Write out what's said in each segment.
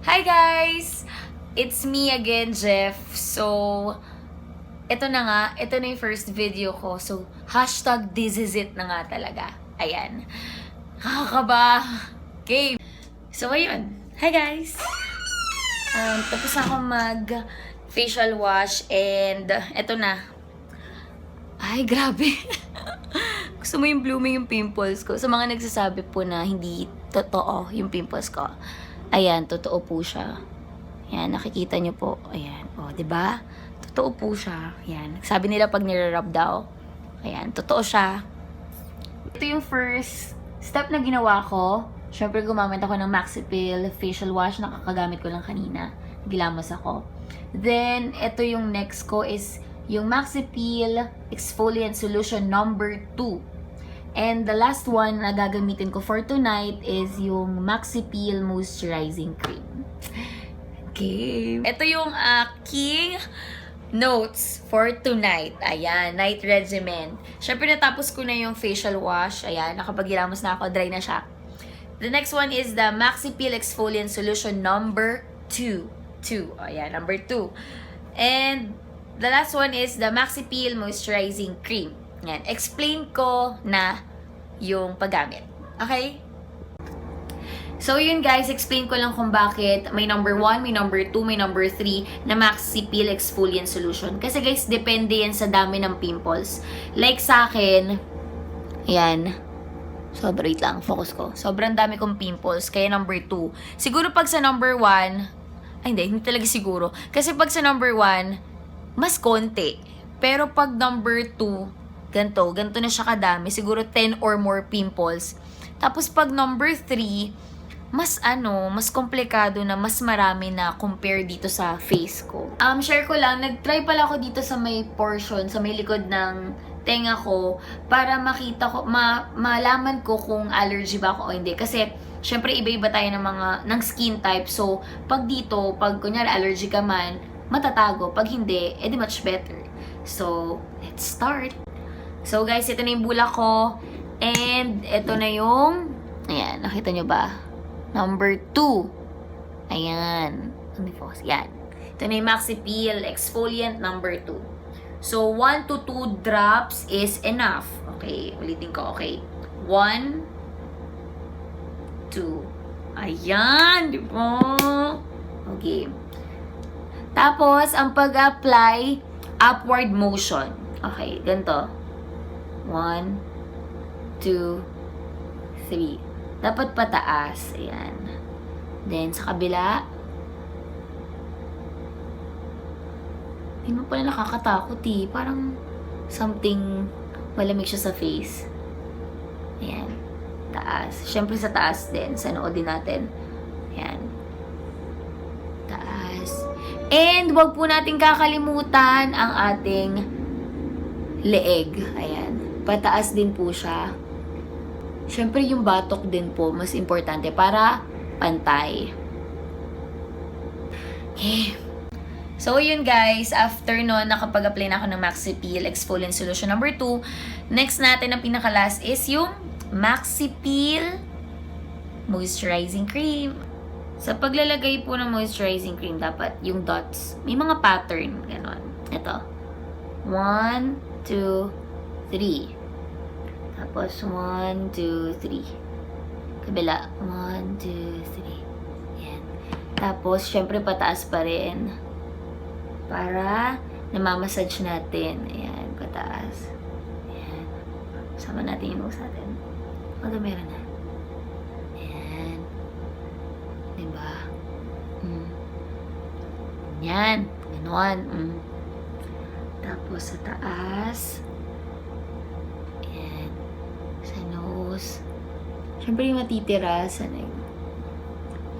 Hi guys! It's me again, Jeff. So, ito na nga, ito na yung first video ko. So, hashtag this is it na nga talaga. Ayan. Kakakaba. Okay. So, ayun. Hi guys! Um, tapos ako mag facial wash and ito na. Ay, grabe. Gusto mo yung blooming yung pimples ko. Sa mga nagsasabi po na hindi totoo yung pimples ko. Ayan, totoo po siya. Ayan, nakikita niyo po. Ayan, o, oh, ba? Totoo po siya. Ayan, sabi nila pag nire-rub daw. Ayan, totoo siya. Ito yung first step na ginawa ko. Siyempre, gumamit ako ng Maxipil facial wash. Nakakagamit ko lang kanina. Gilamos ako. Then, ito yung next ko is yung Maxipil Exfoliant Solution number 2. And the last one na gagamitin ko for tonight is yung Maxipil Moisturizing Cream. Okay. Ito yung aking notes for tonight. Ayan, night regimen. Siyempre, natapos ko na yung facial wash. Ayan, nakapagilamos na ako, dry na siya. The next one is the Maxi Peel Exfoliant Solution number 2. 2. Ayan, number 2. And the last one is the Maxi Peel Moisturizing Cream. Ayan, explain ko na yung paggamit. Okay? So, yun guys, explain ko lang kung bakit may number 1, may number 2, may number 3 na Maxi Peel Exfoliant Solution. Kasi guys, depende yan sa dami ng pimples. Like sa akin, yan, Sobrang lang, focus ko. Sobrang dami kong pimples, kaya number 2. Siguro pag sa number 1, ay hindi, hindi talaga siguro. Kasi pag sa number 1, mas konti. Pero pag number 2, ganto, ganto na siya kadami. Siguro 10 or more pimples. Tapos pag number 3, mas ano, mas komplikado na mas marami na compare dito sa face ko. Um, share ko lang, nag-try pala ako dito sa may portion, sa may likod ng tenga ko para makita ko, ma, malaman ko kung allergy ba ako o hindi. Kasi, syempre, iba-iba tayo ng mga, ng skin type. So, pag dito, pag kunyari allergy ka man, matatago. Pag hindi, edi much better. So, let's start. So, guys, ito na yung bulak ko. And, ito na yung, ayan, nakita nyo ba? Number 2. Ayan. Let me focus. Yan. Ito na yung Maxi Peel Exfoliant number 2. So, 1 to 2 drops is enough. Okay, ulitin ko. Okay. 1, 2. Ayan, di ba? Okay. Tapos, ang pag-apply, upward motion. Okay, ganito. 1, 2, 3. Dapat pataas. Ayan. Then, sa kabila, Hindi mo pala nakakatakot eh. Parang something malamig siya sa face. Ayan. Taas. Siyempre sa taas din. Sa noo din natin. Ayan. Taas. And wag po natin kakalimutan ang ating leeg. Ayan. Pataas din po siya. Siyempre yung batok din po mas importante para pantay. Okay. So, yun guys, after nun, nakapag-apply na ako ng Maxi Peel Exfoliant Solution number 2. Next natin, ang pinaka-last is yung Maxi Peel Moisturizing Cream. Sa paglalagay po ng moisturizing cream, dapat yung dots, may mga pattern, ganon. Ito. 1, 2, 3. Tapos, 1, 2, 3. Kabila. 1, 2, 3. Yan. Tapos, syempre, pataas pa rin para namamassage natin. Ayan, pataas. Ayan. Sama natin yung nose natin. Although meron na. Ayan. Diba? Mm. Yan. Ganon. Mm. Tapos sa taas. Siyempre yung matitira sa nag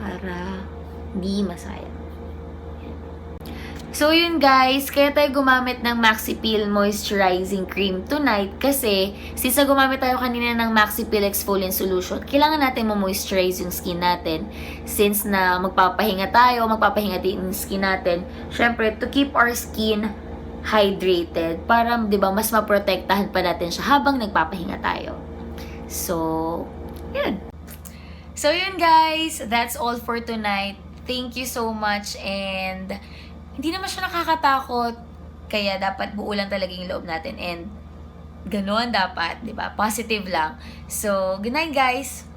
para hindi masayang. So yun guys, kaya tayo gumamit ng Maxi Peel Moisturizing Cream tonight kasi since gumamit tayo kanina ng Maxi Peel Exfoliant Solution, kailangan natin mo-moisturize yung skin natin. Since na magpapahinga tayo, magpapahinga din yung skin natin, syempre to keep our skin hydrated para 'di ba mas maprotektahan pa natin siya habang nagpapahinga tayo. So, yun. So yun guys, that's all for tonight. thank you so much and hindi naman siya nakakatakot. Kaya dapat buo lang talaga yung loob natin and ganon dapat, di ba? Positive lang. So, good night guys!